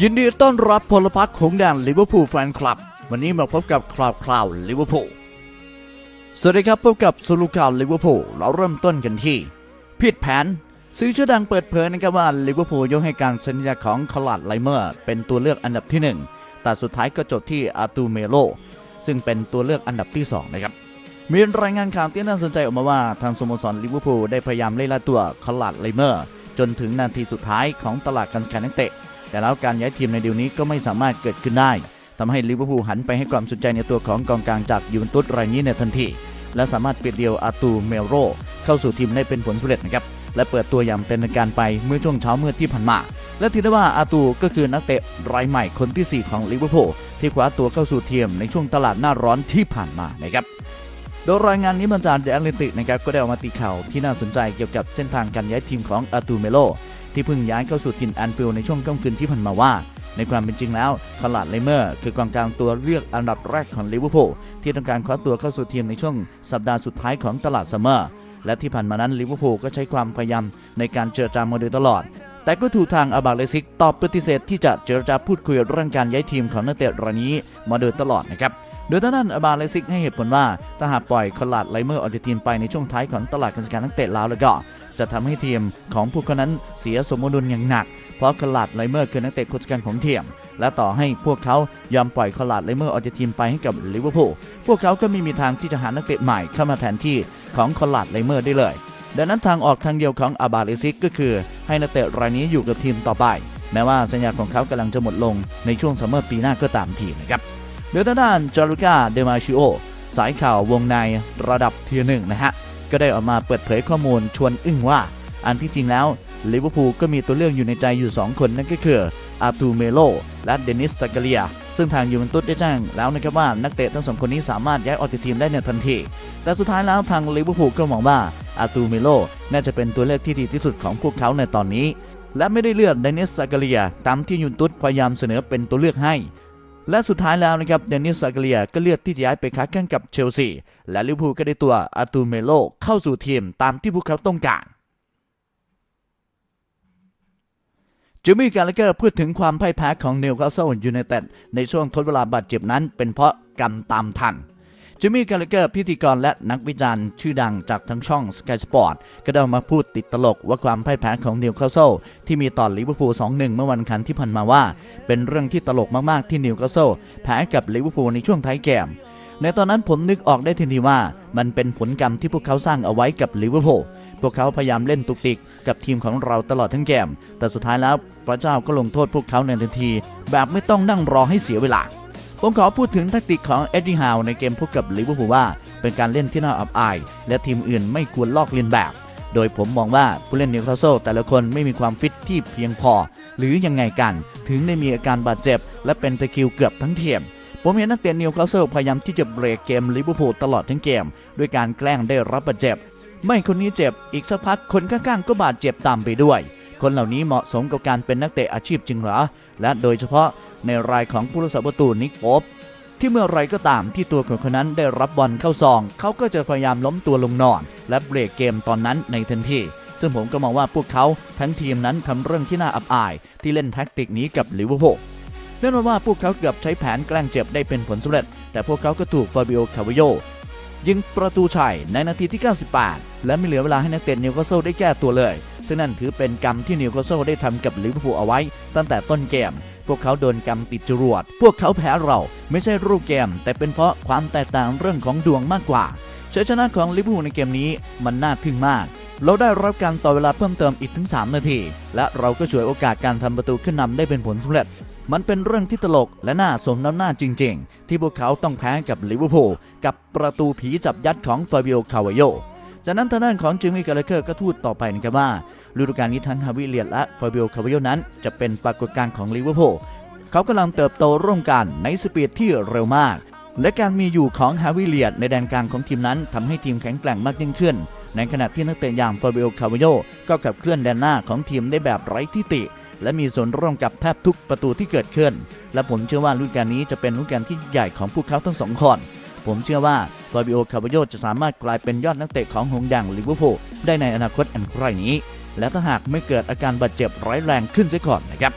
ยินดีต้อนรับพลพรรคของแดนลิเวอร์พูลแฟนคลับ วันนี้มาพบกับคราวคราวลิเวอร์พูลสวัสดีครับพบกับสรุปข่าวลิเวอร์พูลเราเริ่มต้นกันที่ผิดแผนสื่อชื่อดังเปิดเผยนะครับว่าลิเวอร์พูลยกให้การสัญญาของคลาดไลเมอร์เป็นตัวเลือกอันดับที่หนึ่งแต่สุดท้ายก็จบที่อาตูเมโลซึ่งเป็นตัวเลือกอันดับที่สองนะครับ มีรายงานข่าวที่น่าสนใจออกมาว่าทางสโมสรลิเวอร์พูลได้พยายามเล่ล่าตัวคลาดไลเมอร์จนถึงนาทีสุดท้ายของตลาดการขายนักเตะ แต่แล้วการย้ายทีมในดีลนี้ก็ไม่สามารถเกิดขึ้นได้ทำให้ลิเวอร์พูลหันไปให้ความสนใจในตัวของกองกลางจากยูเวนตุสรายนี้ในทันที และสามารถเปลี่ยนเดียวอาตูเมโรเข้าสู่ทีมได้เป็นผลสำเร็จนะครับและเปิดตัวอย่างเป็นทางการไปเมื่อช่วงเช้าเมื่อที่ผ่านมา และถือได้ว่าอาตูก็คือนักเตะรายใหม่คนที่ 4 ของลิเวอร์พูลที่คว้าตัวเข้าสู่ทีมในช่วงตลาดหน้าร้อนที่ผ่านมานะครับโดยรายงานนี้มาจากเดอะแอตเลติกนะครับก็ได้ออกมาตีข่าวที่น่าสนใจเกี่ยวกับเส้นทางการย้ายทีมของอาตูเมโล ที่เพิ่งย้ายเข้าสู่ถิ่นแอนฟิลด์ในช่วงค่ำคืนที่ผ่านมาว่า ในความเป็นจริงแล้วคลาดเลเมอร์คือกองกลางตัวเลือกอันดับแรกของลิเวอร์พูลที่ต้องการคว้าตัวเข้าสู่ทีมในช่วงสัปดาห์สุดท้ายของตลาดซัมเมอร์และที่ผ่านมานั้นลิเวอร์พูลก็ใช้ความพยายามในการเจรจามาโดยตลอด แต่ก็ถูกทางอาบาเลซิกตอบปฏิเสธที่จะเจรจาพูดคุยเรื่องการย้ายทีมของนักเตะรายนี้มาโดยตลอดนะครับโดยทางด้นอาบาเลซิกให้เหตุผลว่าถ้าหากปล่อยคลาดไลเมอร์ออกจากทีมไปในช่วงท้ายของตลาดการจัดการนักเตะแล้วแล้วก็ จะทำให้ทีมของพวกเขานั้นเสียสมดุลอย่างหนัก เพราะคลาดไลเมอร์คือนักเตะคนจัดการของทีมและต่อให้พวกเขายอมปล่อยคลาดไลเมอร์ออกจากทีมไปให้กับลิเวอร์พูลพวกเขาก็ไม่มีทางที่จะหานักเตะใหม่เข้ามาแทนที่ของคลาดไลเมอร์ได้เลย ดังนั้นทางออกทางเดียวของอาบาเลซิกก็คือ ให้นักเตะรายนี้อยู่กับทีมต่อไป แม้ว่าสัญญาของเขากำลังจะหมดลงในช่วงซัมเมอร์ปีหน้าก็ตามทีนะครับโดยทางด้านจารุก้าเดมาชิโอสายข่าววงในระดับเทียหนึ่งนะฮะ ก็ได้ออกมาเปิดเผยข้อมูลชวนอึ้งว่า อันที่จริงแล้วลิเวอร์พูลก็มีตัวเลือกอยู่ในใจอยู่ 2 คนนั่นก็คืออาตูเมโลและเดนิสซากาเลีย ซึ่งทางยูเวนตุสได้แจ้งแล้วนะครับว่านักเตะทั้งสองคนนี้สามารถย้ายออกจากทีมได้ในทันที แต่สุดท้ายแล้วทางลิเวอร์พูลก็มองว่าอาตูเมโลน่าจะเป็นตัวเลือกที่ดีที่สุดของพวกเขาในตอนนี้ และไม่ได้เลือกเดนิสซากาเลีย ตามที่ยูนตุสพยายามเสนอเป็นตัวเลือกให้ และสุดท้ายแล้วนะครับเดนิสซากาเลียก็เลือกที่จะย้ายไปค้าแข่งกับเชลซี และลิเวอร์พูลก็ได้ตัวอาตูเมโลเข้าสู่ทีมตามที่พวกเขาต้องการจิมมี่การ์เลเกอร์พูดถึงความพ่ายแพ้ของนิวคาสเซิลยูไนเต็ดในช่วงทดเวลาบาดเจ็บนั้นเป็นเพราะกรรมตามทัน จิมมี่การ์เลเกอร์พิธีกรและนักวิจารณ์ชื่อดังจากทั้งช่อง Sky Sport ก็ได้มาพูดติดตลกว่าความพ่ายแพ้ของนิวคาสเซิลที่มีต่อลิเวอร์พูล 2-1 เมื่อวันอังคันที่ผ่านมาว่า เป็นเรื่องที่ตลกมากๆที่นิวคาสเซิลแพ้กับลิเวอร์พูลในช่วงท้ายเกมในตอนนั้นผมนึกออกได้ทันทีว่า มันเป็นผลกรรมที่พวกเขาสร้างเอาไว้กับลิเวอร์พูลพวกเขาพยายามเล่นตุกติกกับทีมของเราตลอดทั้งเกม แต่สุดท้ายแล้วพระเจ้าก็ลงโทษพวกเขาในทันที แบบไม่ต้องนั่งรอให้เสียเวลา ผมขอพูดถึงแทคติกของเอ็ดดี้ฮาวในเกมพบกับลิเวอร์พูลว่า เป็นการเล่นที่น่าอับอาย และทีมอื่นไม่ควรลอกเลียนแบบ โดยผมมองว่าผู้เล่นนิวคาสเซิลแต่ละคนไม่มีความฟิตที่เพียงพอ หรือยังไงกัน ถึงได้มีอาการบาดเจ็บ และเป็นตะคิวเกือบทั้งทีมผมเห็นนักเตะนิวคาสเซิลพยายามที่จะเบรกเกมลิเวอร์พูลตลอดทั้งเกม ด้วยการแกล้งได้รับบาดเจ็บ ไม่คนนี้เจ็บอีกสักพักคนข้างๆก็บาดเจ็บตามไปด้วย คนเหล่านี้เหมาะสมกับการเป็นนักเตะอาชีพจริงหรอ และโดยเฉพาะ ในรายของผู้รักษาประตูนิกโป๊ปที่เมื่อไรก็ตามที่ตัวของคนนั้นได้รับบอลเข้าซอง เขาก็จะพยายามล้มตัวลงนอน และเบรกเกมตอนนั้นในทันทีซึ่งผมก็มองว่าพวกเขาทั้งทีมนั้นทำเรื่องที่น่าอับอาย ที่เล่นแท็กติกนี้กับลิเวอร์พูลแน่นอนว่าพวกเขาเกือบใช้แผนแกล้งเจ็บได้เป็นผลสำเร็จ แต่พวกเขาก็ถูกฟาบิโอคาวโยยิงประตูชัยในนาทีที่ 98 และไม่เหลือเวลาให้นักเตะนิวคาสเซิลได้แก้ตัวเลย ซึ่งนั่นถือเป็นกรรมที่นิวคาสเซิลได้ทำกับลิเวอร์พูลเอาไว้ตั้งแต่ต้นเกม พวกเขาโดนกรรมติดจรวด พวกเขาแพ้เราไม่ใช่รูปเกม แต่เป็นเพราะความแตกต่างเรื่องของดวงมากกว่าชัยชนะของลิเวอร์พูลในเกมนี้มันน่าทึ่งมาก เราได้รับการต่อเวลาเพิ่มเติมอีกถึง 3 นาที และเราก็ช่วยโอกาสการทำประตูขึ้นนำได้เป็นผลสำเร็จมันเป็นเรื่องที่ตลกและน่าสมน้ำหน้าจริง ๆ ที่พวกเขาต้องแพ้กับลิเวอร์พูลกับประตูผีจับยัดของฟาบิโอ คาวาโย จากนั้นทางด้านของจิมมี่กาเลเกอร์ก็พูดต่อไปนะครับว่า ฤดูกาลนี้ทั้งฮาวิเลียตและฟาบิโอคาวาโยนั้น จะเป็นปรากฏการณ์ของลิเวอร์พูลเขากำลังเติบโตร่วมกันในสปีดที่เร็วมาก และการมีอยู่ของฮาวิเลียตในแดนกลางของทีมนั้นทำให้ทีมแข็งแกร่งมากยิ่งขึ้น ในขณะที่นักเตะอย่างฟาบิโอคาวาโยก็ขับเคลื่อนแดนหน้าของทีมได้แบบไร้ที่ติ และมีส่วนร่วมกับแทบทุกประตูที่เกิดขึ้น และผมเชื่อว่าฤดูกาลนี้จะเป็นฤดูกาลที่ใหญ่ของพวกเขาทั้งสองคนผมเชื่อว่าฟาบิโอ คาบโยจะสามารถกลายเป็นยอดนักเตะของหงส์อย่างลิเวอร์พูลได้ในอนาคตอันใกล้นี้ และถ้าหากไม่เกิดอาการบาดเจ็บร้ายแรงขึ้นเสียก่อนนะครับ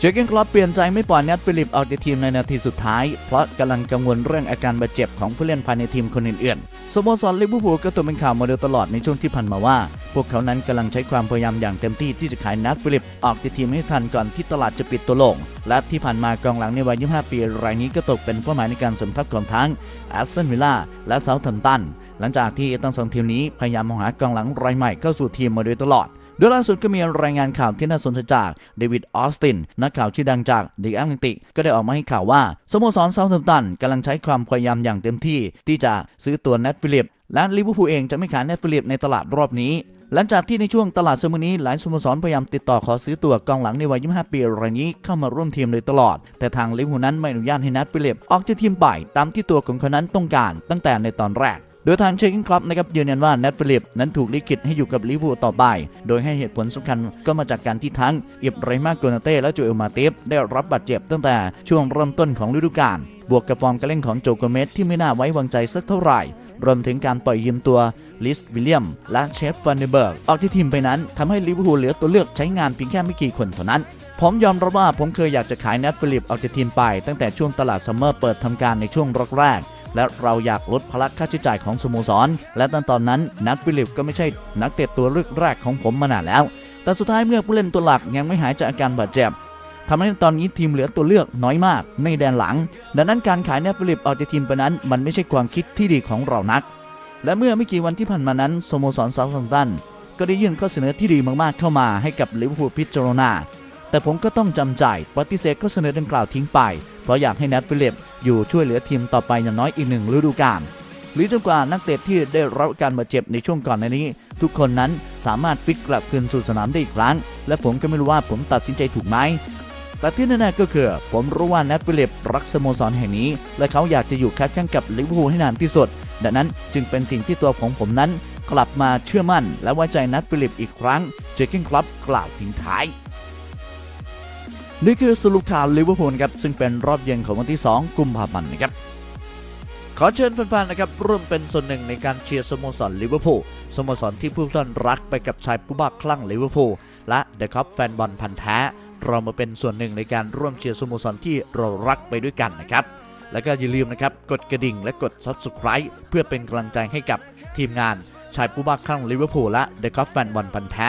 เจอเกนคลอปเปลี่ยนใจไม่ปล่อยแนทฟิลิปออกจากทีมในนาทีสุดท้าย เพราะกำลังกังวลเรื่องอาการบาดเจ็บของผู้เล่นภายในทีมคนอื่นๆสโมสรลิเวอร์พูลก็ตัวเป็นข่าวมาโดยตลอดในช่วงที่ผ่านมาว่า พวกเขานั้นกำลังใช้ความพยายามอย่างเต็มที่ที่จะขายแนทฟิลิปออกจากทีมให้ทันก่อนที่ตลาดจะปิดตัวลง และที่ผ่านมากองหลังในวัย 25 ปีรายนี้ก็ตกเป็นเป้าหมายในการสมทบของทั้งแอสตันวิลล่าและเซาท์แฮมป์ตัน หลังจากที่ทั้งสองทีมนี้พยายามมองหากองหลังรายใหม่เข้าสู่ทีมมาโดยตลอดโดยล่าสุดก็มีรายงานข่าวที่น่าสนใจจากเดวิดออสตินนักข่าวชื่อดังจากดีแอตแลนติกก็ได้ออกมาให้ข่าวว่าสโมสรเซาท์แฮมป์ตันกำลังใช้ความพยายามอย่างเต็มที่ ที่จะซื้อตัวเนทฟิลิป และลิเวอร์พูลเองจะไม่ขายเนทฟิลิปในตลาดรอบนี้ หลังจากที่ในช่วงตลาดสมุนี้หลายสโมสรพยายามติดต่อขอซื้อตัวกองหลังในวัย 25 ปีรายนี้เข้ามาร่วมทีมโดยตลอด แต่ทางลิเวอร์พูลนั้นไม่อนุญาตให้นัทฟิลิปออกจากทีมไปตามที่ตัวของเขานั้นต้องการตั้งแต่ในตอนแรก ดยทางเชคกินคลับนะครับยืนยันว่าเนทฟิลิปนั้นถูกลิขิตให้อยู่กับลิเวอร์พูลต่อไป โดยให้เหตุผลสำคัญก็มาจากการที่ทั้งอิบรมาโกนาเต้และโจเอลมาติฟได้รับบาดเจ็บตั้งแต่ช่วงเริ่มต้นของฤดูกาลบวกกับฟอร์มการเล่นของโจโกเมสที่ไม่น่าไว้วางใจสักเท่าไหร่รวมถึงการปล่อยยืมตัวลิสวิลเลียม และเชฟฟันเดเบิร์กออกที่ทีมไปนั้นทำให้ลิเวอร์พูลเหลือตัวเลือกใช้งานเพียงแค่ไม่กี่คนเท่านั้น ผมยอมรับว่าผมเคยอยากจะขายแนทฟิลิปออกจากทีมไป ตั้งแต่ช่วงตลาดซัมเมอร์เปิดทำการในช่วงแรก และเราอยากลดภาระค่าใช้จ่ายของสโมสร และตอนตอนนั้นนัทฟิลิปก็ไม่ใช่นักเตะตัวเลือกแรกของผมมานานแล้ว แต่สุดท้ายเมื่อผู้เล่นตัวหลักยังไม่หายจากอาการบาดเจ็บทำให้ตอนนี้ทีมเหลือตัวเลือกน้อยมากในแดนหลัง ดังนั้นการขายเนฟฟิลิปออกจากทีมไปนั้น มันไม่ใช่ความคิดที่ดีของเรานัก และเมื่อไม่กี่วันที่ผ่านมานั้นสโมสรเซาวด์ตันก็ได้ยื่นข้อเสนอที่ดีมากๆเข้ามาให้กับลิเวอร์พูลพิจารณา แต่ผมก็ต้องจำใจปฏิเสธข้อเสนอดังกล่าวทิ้งไป เพราะอยากให้เนทฟิลิปอยู่ช่วยเหลือทีมต่อไปอย่างน้อยอีกหนึ่งฤดูกาลหรือจนกว่านักเตะที่ได้รับการบาดเจ็บในช่วงก่อนหน้านี้ ทุกคนนั้นสามารถฟิตกลับคืนสู่สนามได้อีกครั้ง และผมก็ไม่รู้ว่าผมตัดสินใจถูกไหมแต่ที่แน่ๆก็คือ ผมรู้ว่าแนทฟิลิปรักสโมสรแห่งนี้ และเขาอยากจะอยู่คัดข้างกับลิเวอร์พูลให้นานที่สุด ดังนั้นจึงเป็นสิ่งที่ตัวของผมนั้น กลับมาเชื่อมั่น และไว้ใจแนทฟิลิปอีกครั้งเจคกินคลับกล่าวทิ้งท้าย นี่คือสรุปข่าวลิเวอร์พูลครับซึ่งเป็นรอบเย็นของวันที่ 2 กุมภาพันธ์นะครับขอเชิญแฟนๆนะครับร่วมเป็นส่วนหนึ่งในการเชียร์สโมสรลิเวอร์พูลสโมสรที่ผู้ท่านรักไปกับชายผู้บ้าคลั่งลิเวอร์พูลและเดอะคัพแฟนบอลพันธ์แท้เรามาเป็นส่วนหนึ่งในการร่วมเชียร์สโมสรที่เรารักไปด้วยกันนะครับ แล้วก็อย่าลืมนะครับกดกระดิ่งและกด Subscribe เพื่อเป็นกำลังใจให้กับทีมงานชายผู้บ้าคลั่งลิเวอร์พูลและเดอะคัพแฟนบอลพันธ์แท้